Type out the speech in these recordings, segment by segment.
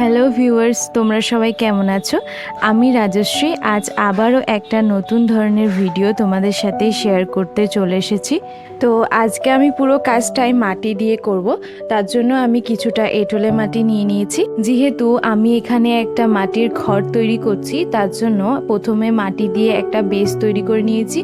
Hello viewers, তোমরা সবাই কেমন আছো? আমি রাজশ্রী, আজ আবারও একটা নতুন ধরনের ভিডিও তোমাদের সাথে শেয়ার করতে চলে এসেছি। তো আজকে আমি পুরো কাজটাই মাটি দিয়ে করব, তার জন্য আমি কিছুটা এঁটোলে মাটি নিয়ে নিয়েছি। যেহেতু আমি এখানে একটা মাটির ঘর তৈরি করছি, তার জন্য প্রথমে মাটি দিয়ে একটা বেস তৈরি করে নিয়েছি।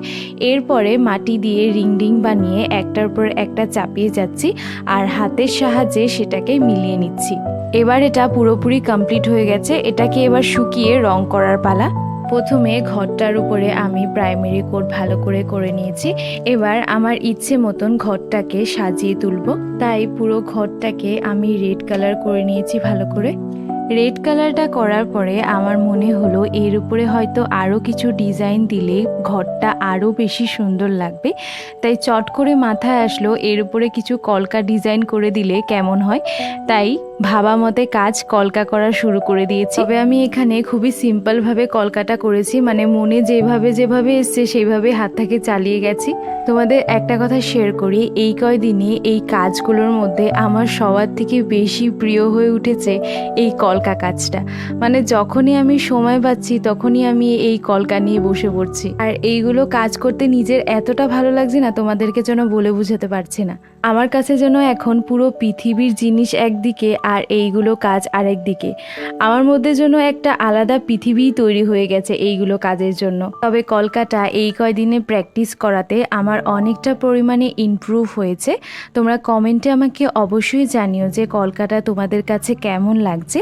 এরপরে মাটি দিয়ে রিং রিং বানিয়ে একটার পর একটা চাপিয়ে যাচ্ছি, আর হাতের সাহায্যে সেটাকে মিলিয়ে নিচ্ছি। এবার এটা পুরোপুরি কমপ্লিট হয়ে গেছে। এটাকে এবার শুকিয়ে রং করার পালা। প্রথমে ঘরটার উপরে আমি প্রাইমারি কোট ভালো করে করে নিয়েছি। এবার আমার ইচ্ছে মতন ঘরটাকে সাজিয়ে তুলব। তাই পুরো ঘরটাকে আমি রেড কালার করে নিয়েছি ভালো করে। রেড কালারটা করার পরে আমার মনে হলো এর উপরে হয়তো আরও কিছু ডিজাইন দিলে ঘরটা আরও বেশি সুন্দর লাগবে। তাই চট করে মাথায় আসলো এর উপরে কিছু কলকা ডিজাইন করে দিলে কেমন হয়। তাই ভাবা মতে কাজ কলকা করা শুরু করে দিয়েছি। তবে আমি এখানে খুবই সিম্পলভাবে কলকাটা করেছি মানে মনে যেভাবে যেভাবে এসছে সেইভাবে হাতটাকে চালিয়ে গেছি। তোমাদের একটা কথা শেয়ার করি, এই কয়দিনে এই কাজগুলোর মধ্যে আমার সবার থেকে বেশি প্রিয় হয়ে উঠেছে এই কলকা কাজটা। মানে যখনই আমি সময় পাচ্ছি, তখনই আমি এই কলকা নিয়ে বসে পড়ছি। আর এইগুলো কাজ করতে নিজের এতটা ভালো লাগছে না, তোমাদেরকে যেন বলে বুঝাতে পারছি না। আমার কাছে যেন এখন পুরো পৃথিবীর জিনিস একদিকে আর এইগুলো কাজ আরেক দিকে। আমার মধ্যে যেন একটা আলাদা পৃথিবী তৈরি হয়ে গেছে এইগুলো কাজের জন্য। তবে কলকাতা এই কয়দিনে প্র্যাকটিস করাতে আমার অনেকটা পরিমাণে ইমপ্রুভ হয়েছে। তোমরা কমেন্টে আমাকে অবশ্যই জানিও যে কলকাতা তোমাদের কাছে কেমন লাগছে।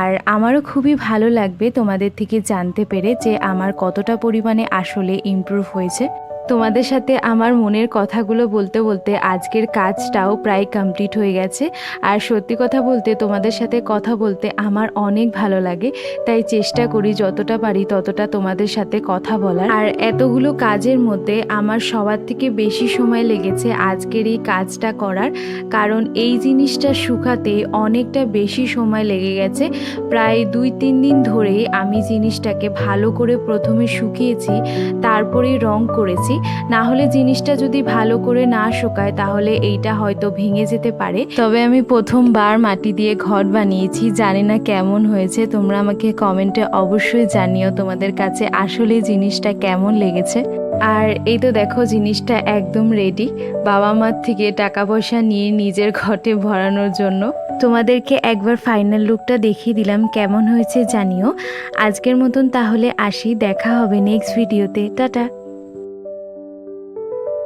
আর আমারও খুবই ভালো লাগবে তোমাদের থেকে জানতে পেরে যে আমার কতটা পরিমাণে আসলে ইমপ্রুভ হয়েছে। তোমাদের সাথে আমার মনের কথাগুলো বলতে বলতে আজকের কাজটাও প্রায় কমপ্লিট হয়ে গেছে। আর সত্যি কথা বলতে তোমাদের সাথে কথা বলতে আমার অনেক ভালো লাগে। তাই চেষ্টা করি যতটা পারি ততটা তোমাদের সাথে কথা বলার। আর এতগুলো কাজের মধ্যে আমার সবার থেকে বেশি সময় লেগেছে আজকের এই কাজটা করার। কারণ এই জিনিসটা শুকাতে অনেকটা বেশি সময় লেগে গেছে। প্রায় দুই তিন দিন ধরেই আমি জিনিসটাকে ভালো করে প্রথমে শুকিয়েছি তারপরেই রং করেছি। না হলে জিনিসটা যদি ভালো করে না শুকায়, তাহলে এইটা হয়তো ভেঙে যেতে পারে। তবে আমি প্রথমবার মাটি দিয়ে ঘর বানিয়েছি, জানি না কেমন হয়েছে। তোমরা আমাকে কমেন্টে অবশ্যই জানিও তোমাদের কাছে আসলে জিনিসটা কেমন লেগেছে। আর এই তো দেখো, জিনিসটা একদম রেডি বাবা মার থেকে টাকা পয়সা নিয়ে নিজের ঘটে ভরানোর জন্য। তোমাদেরকে একবার ফাইনাল লুকটা দেখিয়ে দিলাম, কেমন হয়েছে জানিও। আজকের মতন তাহলে আসি, দেখা হবে নেক্সট ভিডিওতে টাটা।